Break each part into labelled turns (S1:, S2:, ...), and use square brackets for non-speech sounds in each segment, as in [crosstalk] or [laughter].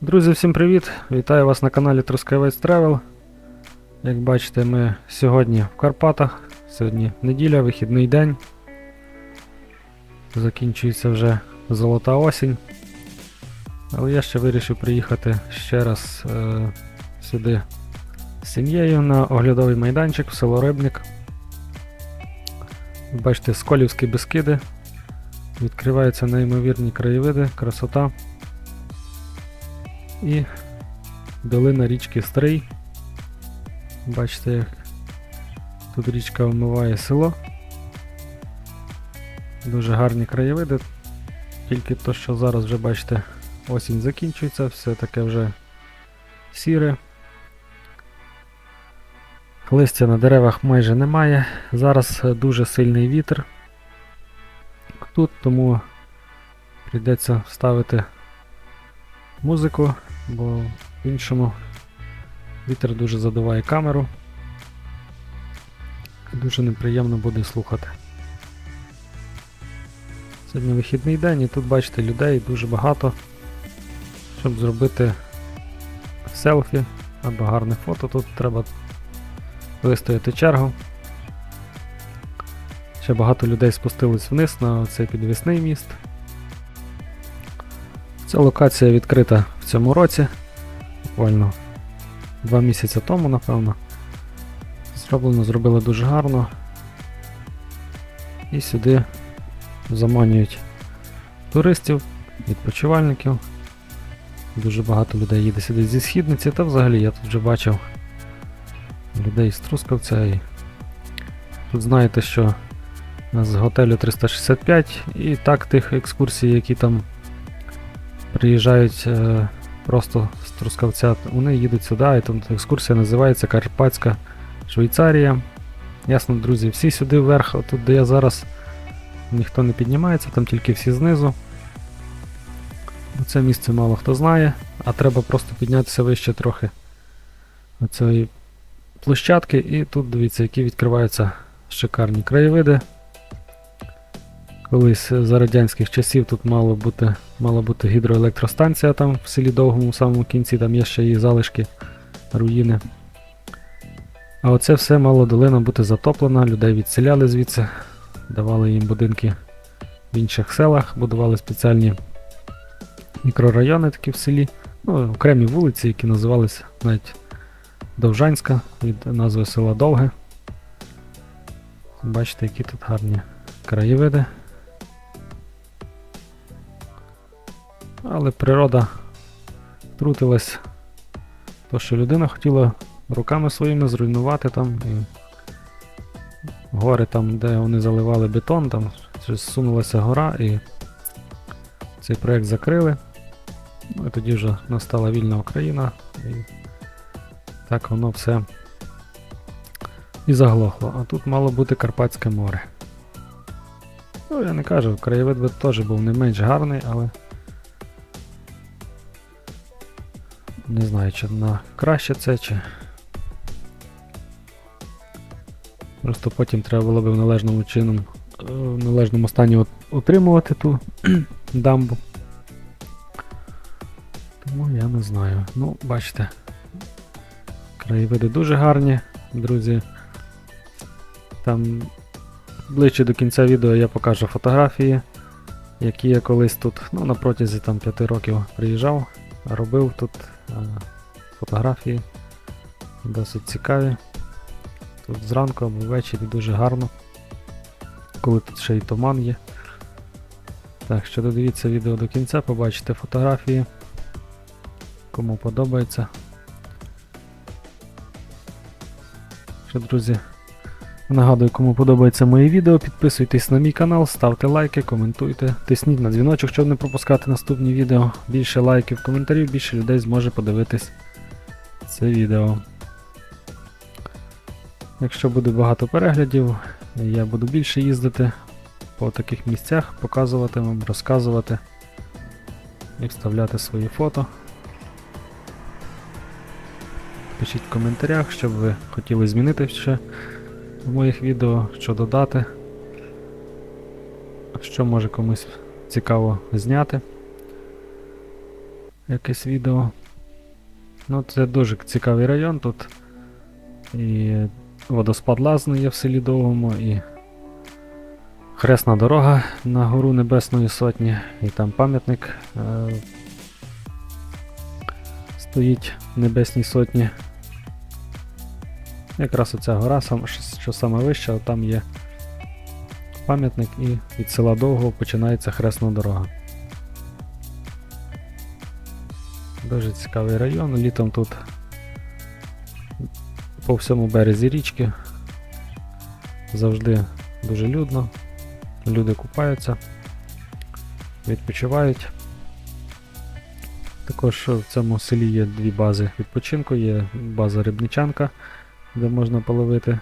S1: Друзі, всім привіт! Вітаю вас на каналі Трускавець Travel. Як бачите, ми сьогодні в Карпатах. Сьогодні неділя, вихідний день. Закінчується вже золота осінь. Але я ще вирішив приїхати ще раз е, сюди з сім'єю на оглядовий майданчик в село Рибник. Бачите, Сколівські Бескиди. Відкриваються неймовірні краєвиди, красота. І долина річки Стрий. Бачите, як тут річка вмиває село. Дуже гарні краєвиди. Тільки то, що зараз вже бачите, осінь закінчується, все таке вже сіре. Листя на деревах майже немає. Зараз дуже сильний вітер. Тут тому прийдеться вставити музику, бо в іншому вітер дуже задуває камеру. Дуже неприємно буде слухати. Сьогодні вихідний день і тут бачите людей дуже багато. Щоб зробити селфі або гарне фото, тут треба вистояти чергу. Ще багато людей спустились вниз на цей підвісний міст. Ця локація відкрита в цьому році, буквально два місяці тому, напевно. Зроблено, зробили дуже гарно. І сюди заманюють туристів, відпочивальників. Дуже багато людей їде сюди зі східниці, та взагалі я тут вже бачив людей з Трускавця. І тут знаєте, що з готелю 365 і так тих екскурсій, які там приїжджають е, просто з Трускавця, вони їдуть сюди, і тут екскурсія називається Карпатська Швейцарія. Ясно, друзі, всі сюди вверх, тут де я зараз ніхто не піднімається, там тільки всі знизу. Це місце мало хто знає, а треба просто піднятися вище трохи оцієї площадки, і тут дивіться, які відкриваються шикарні краєвиди. Колись за радянських часів тут мало бути, мала бути гідроелектростанція там в селі Довгому, в самому кінці, там є ще її залишки, руїни. А оце все мало долина бути затоплена, людей відселяли звідси, давали їм будинки в інших селах, будували спеціальні мікрорайони такі в селі, ну, окремі вулиці, які називалися навіть Довжанська від назви села Довге. Бачите, які тут гарні краєвиди. Але природа втрутилась, то що людина хотіла руками своїми зруйнувати там і гори там, де вони заливали бетон, там зсунулася гора і цей проєкт закрили. Ну і тоді вже настала вільна Україна і так воно все і заглохло. А тут мало бути Карпатське море. Ну, я не кажу, краєвид би теж був не менш гарний, але не знаю, чи на краще це, чи. Просто потім треба було б в належному чином, е, в належному стані от- утримувати ту [clears throat] дамбу. Тому я не знаю. Ну, бачите. Краєвиди дуже гарні, друзі. Там ближче до кінця відео я покажу фотографії, які я колись тут, ну, на протязі там 5 років приїжджав, робив тут е, фотографії. Досить цікаві. Тут зранку або ввечері дуже гарно. Коли тут ще й туман є. Так що додивіться відео до кінця, побачите фотографії. Кому подобається. Що, друзі, нагадую, кому подобається моє відео, підписуйтесь на мій канал, ставте лайки, коментуйте, тисніть на дзвіночок, щоб не пропускати наступні відео. Більше лайків, коментарів, більше людей зможе подивитись це відео. Якщо буде багато переглядів, я буду більше їздити по таких місцях, показувати вам, розказувати і вставляти свої фото. Пишіть в коментарях, що б ви хотіли змінити ще в моїх відео, що додати, що може комусь цікаво зняти. якесь відео. Ну, це дуже цікавий район тут. І водоспад Лазно є в селі Довгому, і хресна дорога на гору Небесної Сотні, і там пам'ятник е, стоїть Небесній Сотні. Якраз оця гора, що, саме вища, там є пам'ятник і від села Довгого починається хресна дорога. Дуже цікавий район. Літом тут по всьому березі річки. Завжди дуже людно. Люди купаються, відпочивають. Також в цьому селі є дві бази відпочинку. Є база Рибничанка, де можна половити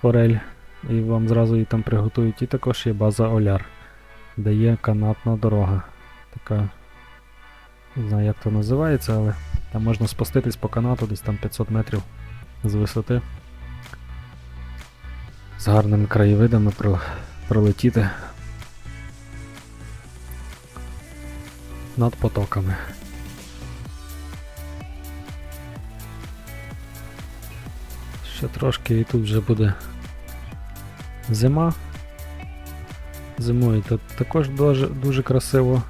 S1: форель, і вам зразу її там приготують. І також є база Оляр, де є канатна дорога. Така не знаю, як то називається, але там можна спуститись по канату, десь там 500 метрів з висоти. З гарними краєвидами пролетіти над потоками. Трошки і тут вже буде зима. Зимою тут також дуже, дуже красиво.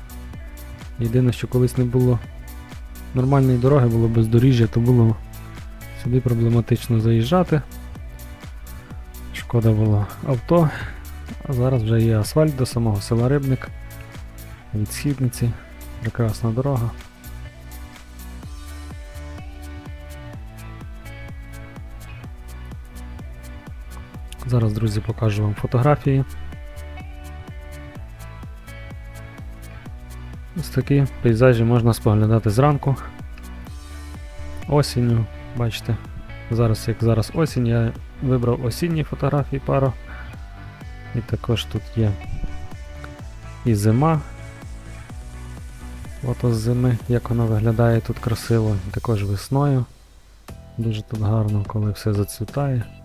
S1: Єдине, що колись не було нормальної дороги, було бездоріжжя, то було сюди проблематично заїжджати. Шкода було авто. А зараз вже є асфальт до самого села Рибник. Від східниці. Прекрасна дорога. Зараз, друзі, покажу вам фотографії. Ось такі пейзажі можна споглядати зранку. Осінню, бачите, зараз, як зараз осінь, я вибрав осінні фотографії пару. І також тут є і зима. Фото з зими, як воно виглядає тут красиво, і також весною. Дуже тут гарно, коли все зацвітає.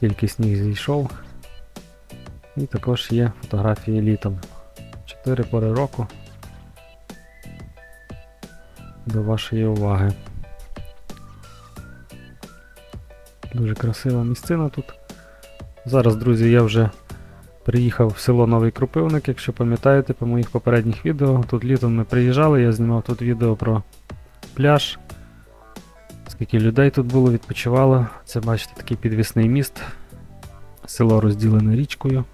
S1: Тільки сніг зійшов. І також є фотографії літом. Чотири пори року. До вашої уваги. Дуже красива місцина тут. Зараз, друзі, я вже приїхав в село Новий Крупивник, якщо пам'ятаєте по моїх попередніх відео. Тут літом ми приїжджали, я знімав тут відео про пляж. Скільки людей тут було, відпочивало. Це бачите такий підвісний міст. Село розділене річкою.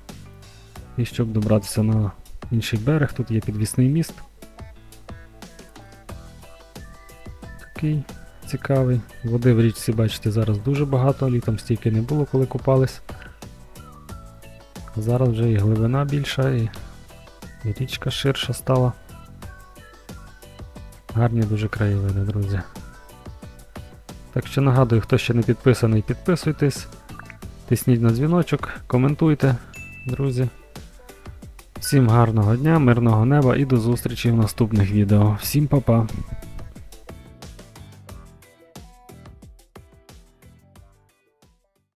S1: І щоб добратися на інший берег, тут є підвісний міст. Такий цікавий. Води в річці, бачите, зараз дуже багато, літом стільки не було, коли купались. Зараз вже і глибина більша, і, річка ширша стала. Гарні дуже краєвиди, друзі. Так що нагадую, хто ще не підписаний, підписуйтесь, тисніть на дзвіночок, коментуйте, друзі. Всім гарного дня, мирного неба і до зустрічі в наступних відео. Всім па-па!